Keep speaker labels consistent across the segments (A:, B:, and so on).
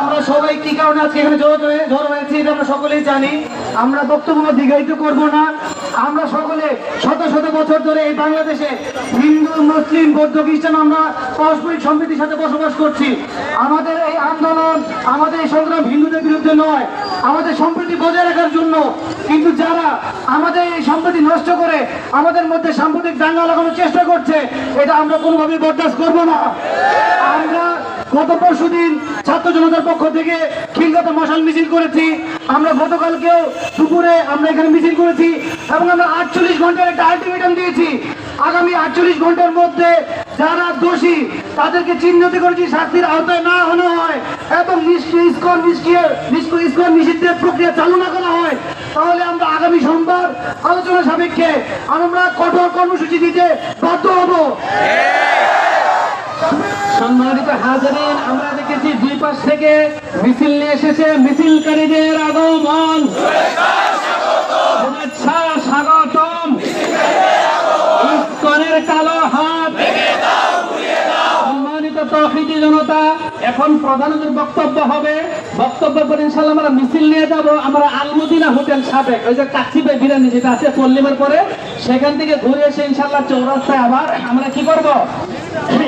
A: আমরা সবাই কি কারণে আজকে এখানে জড়ো হয়ে হয়েছি এটা আমরা সকলেই জানি। আমরা বক্তব্য দীর্ঘায়িত করব না। আমরা সকলে শত শত বছর ধরে এই বাংলাদেশে হিন্দু, মুসলিম, বৌদ্ধ, খ্রিস্টান আমরা পারস্পরিক সম্প্রীতির সাথে বসবাস করছি। আমাদের এই আন্দোলন, আমাদের এই সংগ্রাম হিন্দুদের বিরুদ্ধে নয়। আমাদের সম্প্রীতি বজায় রাখার জন্য। কিন্তু যারা আমাদের এই সম্প্রীতি নষ্ট করে আমাদের মধ্যে সাম্প্রতিক দাঙ্গা লাগানোর চেষ্টা করছে, এটা আমরা কোনোভাবেই বরদাস্ত করব না। আমরা গত পরশু দিন ছাত্র জনতার পক্ষ থেকে খিলগাতে মশাল মিছিল করেছি। আমরা গতকালকেও দুপুরে আমরা এখানে মিছিল করেছি এবং আমরা আটচল্লিশ ঘণ্টার একটা আলটিমেটাম দিয়েছি। আগামী আটচল্লিশ ঘণ্টার মধ্যে যারা দোষী, তাদেরকে চিহ্নিত করেছি, শাস্তির আওতায় না হলে হয় এবং ইস্কন ইস্কন নিষিদ্ধের প্রক্রিয়া চালু না করা হয়, তাহলে আমরা আগামী সোমবার আলোচনা সাপেক্ষে আমরা কঠোর কর্মসূচি দিতে বাধ্য হব। সম্মানিত হাজারিন, আমরা দেখেছি দুই পাশ থেকে মিছিল নিয়ে এসেছে মিছিলকারীদের আগমন। স্বাগতম। ইস্কনের কালো হাত। জনতা, এখন প্রধানমন্ত্রীর বক্তব্য হবে। বক্তব্য করে ইনশাল্লাহ আমরা মিছিল নিয়ে যাব। আমরা আলমদিনা হোটেল সাবেক, ওই যে কাছিবে বিরিয়ানি যেটা আছে পল্লিমের পরে, সেখান থেকে ঘুরে এসে ইনশাল্লাহ চৌরাস্তায় আবার আমরা কি করব?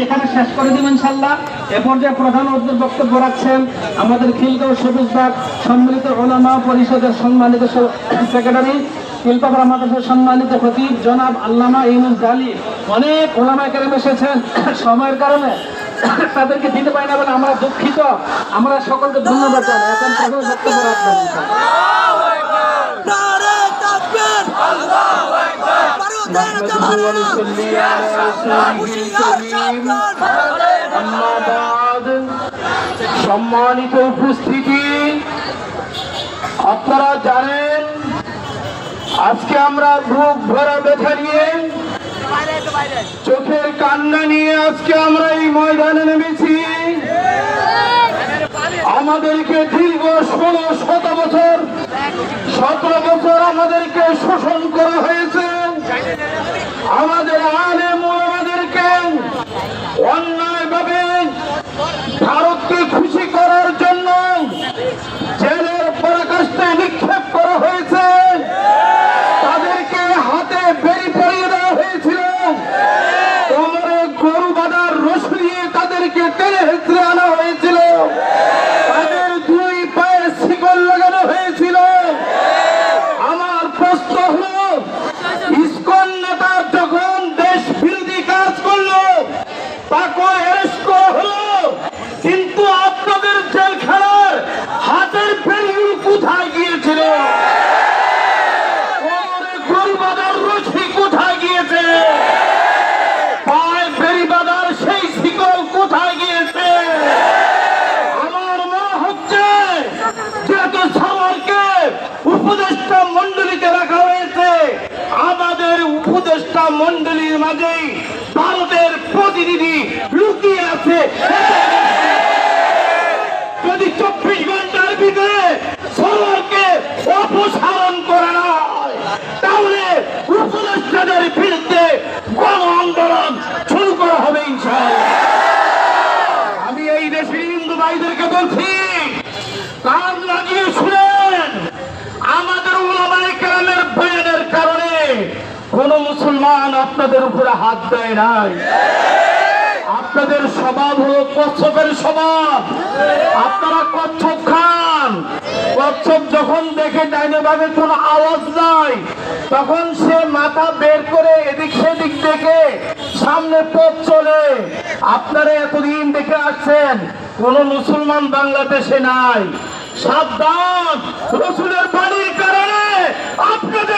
A: এখানে শেষ করে দিব ইনশাল্লাহ এ পর্যায়ে প্রধান বক্তব্য রাখছেন আমাদের খিলগাঁও সবুজ বাগ সম্মিলিত ওলামা পরিষদের সম্মানিত সেক্রেটারি শিল্পাপাড়া মাদ্রাসার সম্মানিত খতিব জনাব আল্লামা ইউনুস গালি। অনেক ওলামা কেরাম এসেছেন। সময়ের কারণে তাদেরকে দিতে পারি না বলে আমরা দুঃখিত। আমরা সকলকে ধন্যবাদ জানাই। এখন প্রথম বক্তব্য রাখবেন। সম্মানিত উপস্থিতি, আপনারা জানেন, আজকে আমরা বুক ভরা ব্যথা নিয়ে চোখের কান্না নিয়ে আজকে আমরা এই ময়দানে নেমেছি। আমাদেরকে দীর্ঘ ষোলো শত বছর, সতেরো বছর আমাদেরকে শোষণ করা হয়েছে। আমাদের আলেম মন্ডলীর মাঝেই ভারতের প্রতিনিধি লুকিয়ে আছে। যদি চব্বিশ ঘণ্টার ভিতরে সরকারকে অপসারণ করা না তাহলে উপদেষ্টাদের বিরুদ্ধে গণ আন্দোলন শুরু করা হবে আমি এই দেশের হিন্দু ভাইদেরকে বলছি কান লাগিয়ে শুনেন, আমাদের উলামায়ে কেরামের বয়ানের কোন মুসলমান আপনাদের উপরে হাত দেয় নাই। আপনাদের স্বভাব হলো কচ্ছপের স্বভাব। আপনারা কচ্ছপ খান। কচ্ছপ যখন দেখে ডাইনে ভাবে কোনো আওয়াজ নাই, তখন সে মাথা বের করে এদিক সেদিক দেখে সামনে পথ চলে। আপনারা এতদিন দেখে আসছেন, কোন মুসলমান বাংলাদেশে নাই। সাবধান, রসুলের বাণীর কারণে আপনাদেরকে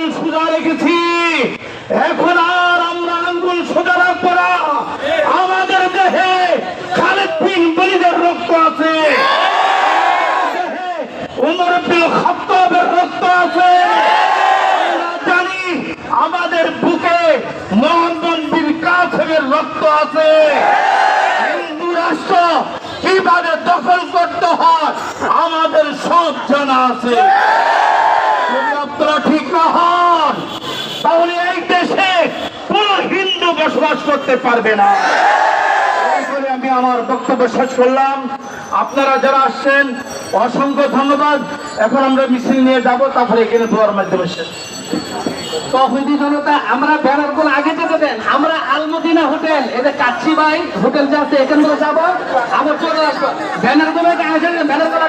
A: আছে। হিন্দু রাষ্ট্র কীভাবে দখল করতে হয়, আমাদের সব জানা আছে। ঠিক না হন, তাহলে এই দেশে কোন হিন্দু বসবাস করতে পারবে না। আমি আমার বক্তব্য শেষ করলাম। আপনারা যারা আসছেন, অসংখ্য ধন্যবাদ। এখন আমরা মিছিল নিয়ে যাব, তারপরে এখানে দোয়ার মাধ্যমে শেষ।
B: তহিদি জনতা, আমরা ব্যানারগুলো আগে যেতে দেন। আমরা আলমদিনা হোটেল এদের যে ভাই বাই হোটেল যে এখান থেকে যাব। আবার চলে আসব। ব্যানারগুলো ব্যানারগুলো